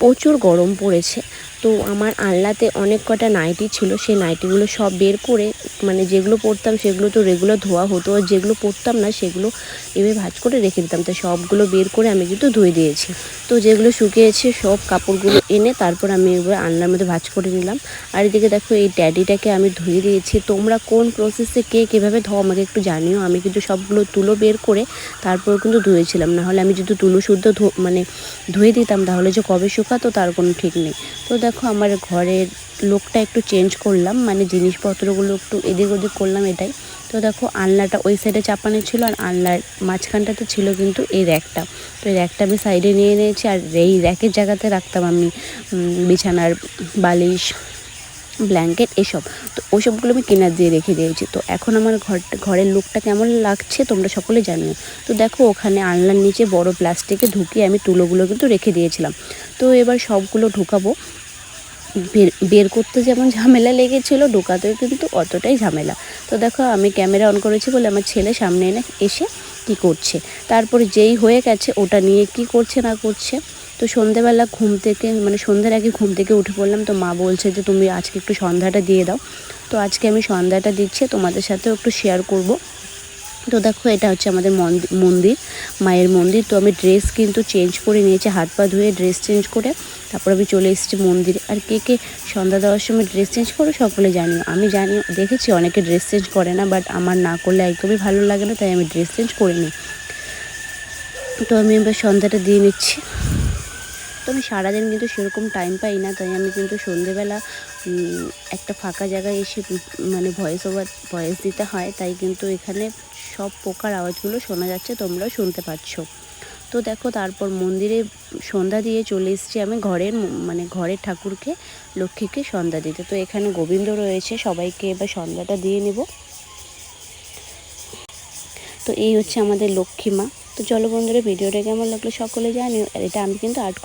প্রচুর গরম পড়েছে। তো আমার আলনাতে অনেক কটা নাইটি ছিল, সেই নাইটিগুলো সব বের করে মানে যেগুলো পরতাম সেগুলো তো রেগুলার ধোয়া হতো, আর যেগুলো পরতাম না সেগুলো এভাবে ভাজ করে রেখে দিতাম। তো সবগুলো বের করে আমি কিন্তু ধুয়ে দিয়েছি। তো যেগুলো শুকিয়েছে সব কাপড়গুলো এনে তারপর আমি এগুলো আলনার মধ্যে ভাঁজ করে নিলাম। আর এদিকে দেখো এই ড্যাডিটাকে আমি ধুয়ে দিয়েছি। তোমরা কোন প্রসেসে কে কীভাবে ধোও আমাকে একটু জানিও। আমি কিন্তু সবগুলো তুলো বের করে তারপর কিন্তু ধুয়েছিলাম। না হলে আমি যদি তুলো শুদ্ধ ধো- মানে ধুয়ে দিতাম তাহলে যে কবে শুকাতো তার কোনো ঠিক নেই। তো দেখো আমার ঘরের লোকটা একটু চেঞ্জ করলাম। মানে জিনিসপত্রগুলো একটু এদিক ওদিক করলাম এটাই। তো দেখো আলনাটা ওই সাইডে চাপানো ছিল আর আলনার মাঝখানটাতে ছিল কিন্তু এই র্যাকটা। তো এই র্যাকটা আমি সাইডে নিয়ে নিয়েছি আর এই র্যাকের জায়গাতে রাখতাম আমি বিছানার বালিশ ব্ল্যাঙ্কেট এসব। তো ওসবগুলো আমি কেনার দিয়ে রেখে দিয়েছি। তো এখন আমার ঘর, ঘরের লুকটা কেমন লাগছে তোমরা সকলে জানিও। তো দেখো ওখানে আলনার নিচে বড় প্লাস্টিকে ঢুকিয়ে আমি তুলোগুলো কিন্তু রেখে দিয়েছিলাম। তো এবার সবগুলো ঢুকাবো। বের করতে যেমন ঝামেলা লেগেছিলো, ঢোকাতেও কিন্তু অতটাই ঝামেলা। তো দেখো, আমি ক্যামেরা অন করেছি বলে আমার ছেলে সামনে এনে এসে কি করছে? তারপরে যেই হয়ে গেছে, ওটা নিয়ে কি করছে না করছে? তো সন্ধেবেলা ঘুম থেকে মানে সন্ধ্যের আগে ঘুম থেকে উঠে পড়লাম, তো মা বলছে যে, তুমি আজকে একটু সন্ধ্যাটা দিয়ে দাও। তো আজকে আমি সন্ধ্যাটা দিচ্ছি, তোমাদের সাথেও একটু শেয়ার করব। তো দেখো, এটা হচ্ছে আমাদের মন্দি- মন্দির। মায়ের মন্দির। তো আমি ড্রেস কিন্তু চেঞ্জ করে নিয়েছি, হাত পা ধুয়ে ড্রেস চেঞ্জ করে। তারপর আমি চলে এসেছি মন্দিরে। আর কে কে সন্ধ্যা দেওয়ার সময় ড্রেস চেঞ্জ করো সকলে জানিও। আমি জানি, দেখেছি অনেকে ড্রেস চেঞ্জ করে না বাট আমার না করলে একদমই ভালো লাগে না, তাই আমি ড্রেস চেঞ্জ করে নিই। তো আমি এবার সন্ধ্যাটা দিয়ে নিচ্ছি। তো আমি সারাদিন কিন্তু সেরকম টাইম পাই না, তাই আমি কিন্তু সন্ধেবেলা একটা ফাঁকা জায়গায় এসে মানে ভয়েস ওভার ভয়েস দিতে হয়। তাই কিন্তু এখানে সব পোকার আওয়াজগুলো শোনা যাচ্ছে, তোমরাও শুনতে পাচ্ছ। তো দেখো, তারপর মন্দিরে সন্ধ্যা দিয়ে চলে এসেছি আমি ঘরের মানে ঘরের ঠাকুরকে, লক্ষ্মীকে সন্ধ্যা দিতে। তো এখানে গোবিন্দ রয়েছে, সবাইকে এবার সন্ধ্যাটা দিয়ে নেব। তো এই হচ্ছে আমাদের লক্ষ্মী মা। তো চলো বন্ধুরা, ভিডিওটা কেমন লাগল সকলে জানিও। এটা আমি কিন্তু আর্ট